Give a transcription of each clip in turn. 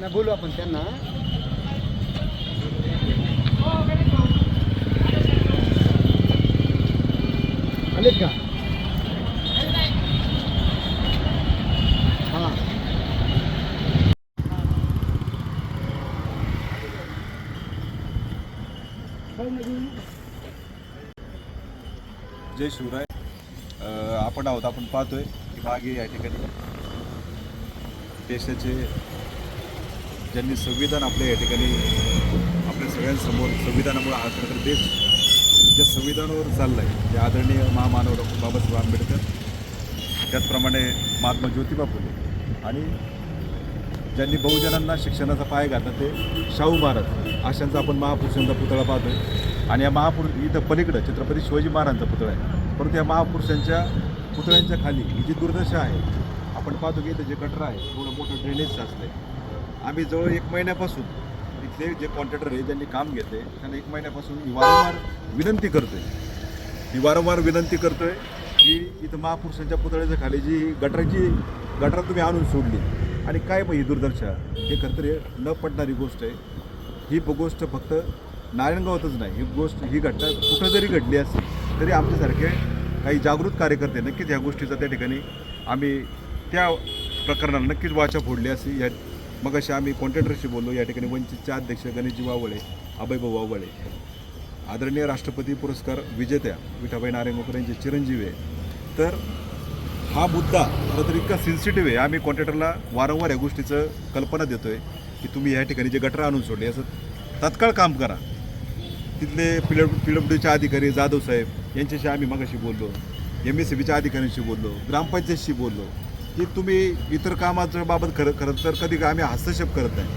नाही बोलू आपण त्यांना. आलेत का? हां. जय शिवराय. आपण आहोत आपण पाहतोय की मागे या ठिकाणी देशाचे ज्यांनी संविधान आपल्या या ठिकाणी आपल्या सगळ्यांसमोर संविधानामुळे हा खरं देश ज्या संविधानावर चालला आहे ते आदरणीय महामानव डॉक्टर बाबासाहेब आंबेडकर त्याचप्रमाणे महात्मा ज्योतिबा फुले आणि ज्यांनी बहुजनांना शिक्षणाचा पाय घातला ते शाहू महाराज. अशांचा आपण महापुरुषांचा पुतळा पाहतोय. आणि या महापुरुष इथं पलीकडं छत्रपती शिवाजी महाराजांचा पुतळा आहे. परंतु या महापुरुषांच्या पुतळ्यांच्या खाली ही जी दुर्दशा आहे आपण पाहतो की इथं जे गटर आहे थोडं मोठं ड्रेनेज साचलं आहे आम्ही जवळ एक महिन्यापासून इथले जे कॉन्ट्रॅक्टर आहे ज्यांनी काम घेतले त्यांना एक महिन्यापासून मी वारंवार विनंती करतोय. मी वारंवार विनंती करतोय की इथं महापुरुषांच्या पुतळ्याच्या खाली जी गटराची गटर तुम्ही आणून सोडली. आणि काय मग ही दुर्दर्शा हे खरंतर न पडणारी गोष्ट आहे. ही गोष्ट फक्त नारायणगावातच नाही. ही गोष्ट ही घटना कुठं जरी घडली असली तरी आमच्यासारखे काही जागृत कार्यकर्ते नक्कीच या गोष्टीचा त्या ठिकाणी आम्ही त्या प्रकरणाला नक्कीच वाचा फोडली अशी या मग अशी आम्ही कॉन्ट्रॅक्टरशी बोललो. या ठिकाणी वंचितच्या अध्यक्ष गणेशजी वावळे अभयभाऊ वावळे आदरणीय राष्ट्रपती पुरस्कार विजेत्या विठाबाई नारायणकर यांचे चिरंजीवी. आहे तर हा मुद्दा खरं तर इतका सेन्सिटिव्ह आहे. आम्ही कॉन्ट्रॅक्टरला वारंवार या गोष्टीचं कल्पना देतो आहे की तुम्ही या ठिकाणी जे गटर आणून सोडले याचं तात्काळ काम करा. तिथले पी डब्ल्यू पी अधिकारी जाधव साहेब यांच्याशी आम्ही मगाशी बोललो. एम एस सी बीच्या अधिकाऱ्यांशी बोललो. ग्रामपंचायतशी बोललो. की तुम्ही इतर कामाच्या बाबत खरं खरं तर कधी आम्ही हस्तक्षेप करत नाही.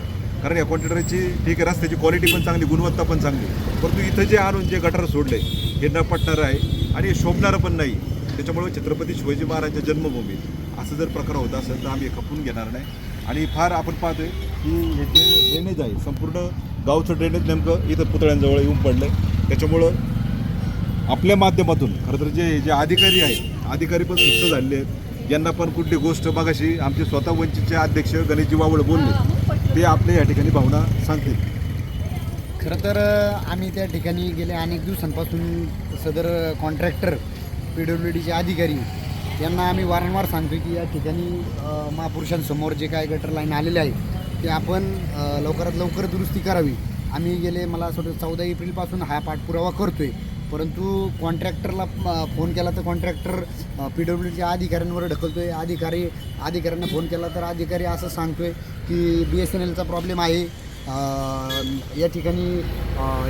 कारण या कॉन्ट्रॅक्टरची ठीक आहे रस्त्याची क्वालिटी पण चांगली गुणवत्ता पण चांगली. परंतु इथं जे आणून जे गटर सोडले हे न पटणारं आहे आणि हे शोभणारं पण नाही. त्याच्यामुळे छत्रपती शिवाजी महाराजांच्या जन्मभूमीत असं जर प्रकार होत असेल तर आम्ही खपून घेणार नाही. आणि फार आपण पाहतोय की हे जे ड्रेनेज आहे संपूर्ण गावचं ड्रेनेज नेमकं इथं पुतळ्यांजवळ येऊन पडलं आहे त्याच्यामुळं आपल्या माध्यमातून खरं तर जे जे अधिकारी आहेत अधिकारी पण सुस्त झालेले आहेत. यांना पण कुठली गोष्ट बघाशी आमचे स्वतः वंचितचे अध्यक्ष गणेशजी वावळ बोलले. ते आपल्या या ठिकाणी भावना सांगतील. खरं तर आम्ही त्या ठिकाणी गेल्या अनेक दिवसांपासून सदर कॉन्ट्रॅक्टर पी डब्ल्यू डीचे अधिकारी यांना आम्ही वारंवार सांगतो की या ठिकाणी महापुरुषांसमोर जे काय गटर लाईन आलेले आहे ते आपण लवकरात लवकर दुरुस्ती करावी. आम्ही गेले मला असं वाटतं चौदा एप्रिलपासून हा पाठपुरावा करतो आहे परंतु कॉन्ट्रॅक्टरला फोन केला तर कॉन्ट्रॅक्टर पी डब्ल्यू डीच्या अधिकाऱ्यांवर आहे अधिकारी अधिकाऱ्यांना फोन केला तर अधिकारी असं सांगतो आहे की बी एस एन एलचा प्रॉब्लेम आहे. या ठिकाणी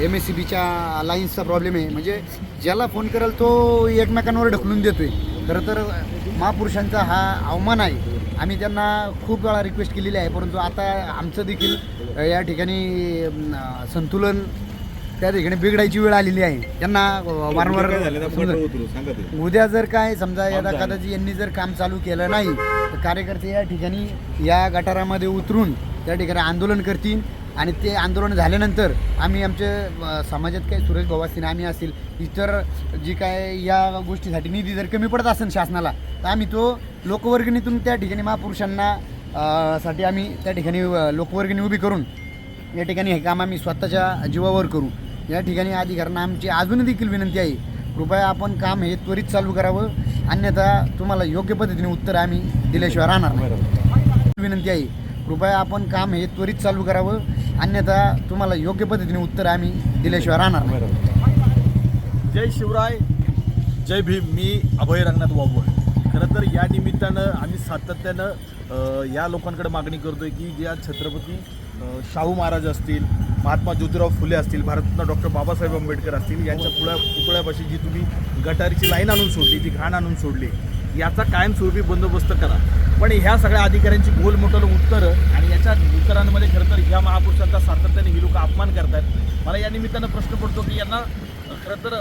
एम एस सी बीच्या लाईन्सचा प्रॉब्लेम आहे. म्हणजे ज्याला फोन करेल तो एकमेकांवर ढकलून देतो आहे खरं तर महापुरुषांचा हा अवमान आहे. आम्ही त्यांना खूप वेळा रिक्वेस्ट केलेली आहे. परंतु आता आमचं देखील या ठिकाणी संतुलन त्या ठिकाणी बिघडायची वेळ आलेली आहे. त्यांना वारंवार उद्या जर काय समजा यदा कदाचित यांनी जर काम चालू केलं नाही तर कार्यकर्ते या ठिकाणी या गटारामध्ये उतरून त्या ठिकाणी आंदोलन करतील. आणि ते आंदोलन झाल्यानंतर आम्ही आमच्या अ, समाजात काही सुरेश भाऊ असतील आम्ही असतील इतर जी काय या गोष्टीसाठी निधी जर कमी पडत असेल शासनाला तर आम्ही तो लोकवर्गणीतून त्या ठिकाणी महापुरुषांना साठी आम्ही त्या ठिकाणी लोकवर्गणी उभी करून या ठिकाणी हे काम आम्ही स्वतःच्या जीवावर करू. या ठिकाणी अधिकाऱ्यांना आमची अजूनही देखील विनंती आहे कृपया आपण काम हे त्वरित चालू करावं. अन्यथा तुम्हाला योग्य पद्धतीने उत्तर आम्ही दिल्याशिवाय राहणार नाही. विनंती आहे कृपया आपण काम हे त्वरित चालू करावं. अन्यथा तुम्हाला योग्य पद्धतीने उत्तर आम्ही दिल्याशिवाय राहणार नाही. जय शिवराय जय भीम. मी अभय रंगनाथ वावळ खरं तर या निमित्तानं आम्ही सातत्यानं या लोकांकडे मागणी करतोय की ज्या छत्रपती शाहू महाराज असतील महात्मा ज्योतिराव फुले असतील भारतरत्न डॉक्टर बाबासाहेब आंबेडकर असतील यांच्या पुळ्या पुतळ्यापाशी जी तुम्ही गटारीची लाईन आणून सोडली ती घाण आणून सोडली याचा कायमस्वरूपी बंदोबस्त करा. पण ह्या सगळ्या अधिकाऱ्यांची गोलमोटल उत्तरं आणि याच्या उत्तरांमध्ये खरं तर ह्या महापुरुषांचा सातत्याने ही लोक अपमान करतात मला या निमित्तानं प्रश्न पडतो की यांना खरं तर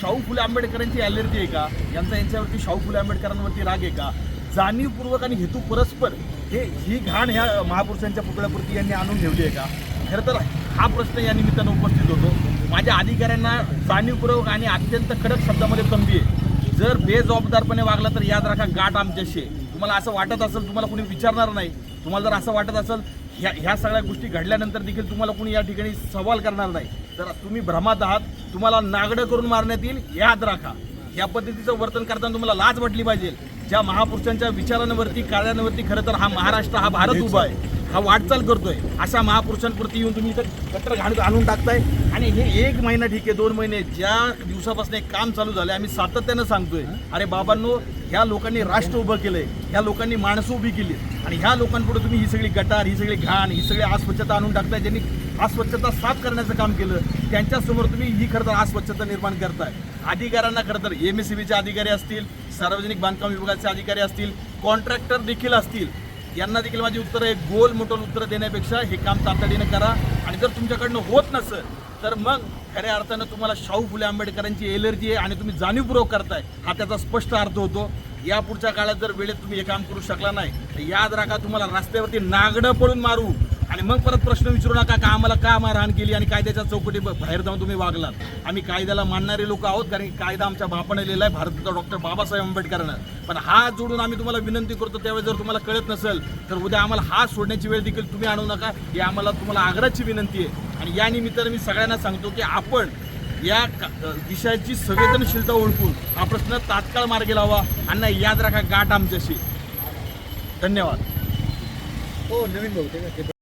शाहू फुले आंबेडकरांची ॲलर्जी आहे का? यांचा यांच्यावरती शाहू फुले आंबेडकरांवरती राग आहे का? जाणीवपूर्वक आणि हेतू परस्पर हे ही घाण ह्या महापुरुषांच्या पुतळ्यापुरती यांनी आणून ठेवली आहे का? खरं तर हा प्रश्न या निमित्तानं उपस्थित होतो. माझ्या अधिकाऱ्यांना जाणीवपूर्वक आणि अत्यंत कडक शब्दामध्ये तंबी आहे. जर बेजबाबदारपणे वागला तर याद राखा गाठ आमच्याशी आहे. तुम्हाला असं वाटत असेल तुम्हाला कोणी विचारणार नाही. तुम्हाला जर असं वाटत असेल ह्या ह्या सगळ्या गोष्टी घडल्यानंतर देखील तुम्हाला कोणी या ठिकाणी सवाल करणार नाही. तर तुम्ही भ्रमात आहात तुम्हाला नागडं करून मारण्यात येईल याद राखा. या पद्धतीचं वर्तन करताना तुम्हाला लाज वाटली पाहिजे. ज्या महापुरुषांच्या विचारांवरती कार्यांवरती खरं तर हा महाराष्ट्र हा भारत उभा आहे हा वाटचाल करतोय. अशा महापुरुषांपुरती येऊन तुम्ही इथं कट्टर घाण आणून टाकताय. आणि हे एक महिना ठीक आहे दोन महिने. ज्या दिवसापासून एक काम चालू झालं आम्ही सातत्यानं सांगतोय अरे बाबांनो ह्या लोकांनी राष्ट्र उभं केलंय ह्या लोकांनी माणसं उभी केली आणि ह्या लोकांपुढे तुम्ही ही सगळी गटार ही सगळी घाण ही सगळी अस्वच्छता आणून टाकताय ज्यांनी अस्वच्छता साफ करण्याचं काम केलं त्यांच्यासमोर तुम्ही ही खरं तर अस्वच्छता निर्माण करताय. अधिकाऱ्यांना खरं तर एम एस सी बीचे अधिकारी असतील सार्वजनिक बांधकाम विभागाचे अधिकारी असतील कॉन्ट्रॅक्टर देखील असतील यांना देखील माझी उत्तर आहे गोल मोठं उत्तर देण्यापेक्षा हे काम तातडीनं करा. आणि जर तुमच्याकडनं होत नसेल तर मग खऱ्या अर्थानं तुम्हाला शाहू फुले आंबेडकरांची एलर्जी आहे आणि तुम्ही जाणीवपूर्वक करताय. हा त्याचा स्पष्ट अर्थ होतो. या पुढच्या काळात जर वेळेत तुम्ही हे काम करू शकला नाही तर याद राखा तुम्हाला रस्त्यावरती नागडं पडून मारू. आणि मग परत प्रश्न विचारू नका का आम्हाला का मारहाण केली आणि कायद्याच्या चौकटी ब- बाहेर जाऊन तुम्ही वागलात? आम्ही कायद्याला मानणारे लोक आहोत कारण कायदा आमच्या बापाने लिहिला आहे भारताचा डॉक्टर बाबासाहेब आंबेडकरांना. पण हा जोडून आम्ही तुम्हाला विनंती करतो त्यावेळेस जर तुम्हाला कळत नसेल तर उद्या आम्हाला हा सोडण्याची वेळ देखील तुम्ही आणू नका. ही आम्हाला तुम्हाला आग्रहाची विनंती आहे. आणि या निमित्तानं मी सगळ्यांना सांगतो की आपण या का- विषयाची संवेदनशीलता ओळखून हा प्रश्न तात्काळ मार्गी लावा. आणि याद राखा गाठ आमच्याशी. धन्यवाद. हो नवीन भाऊ ते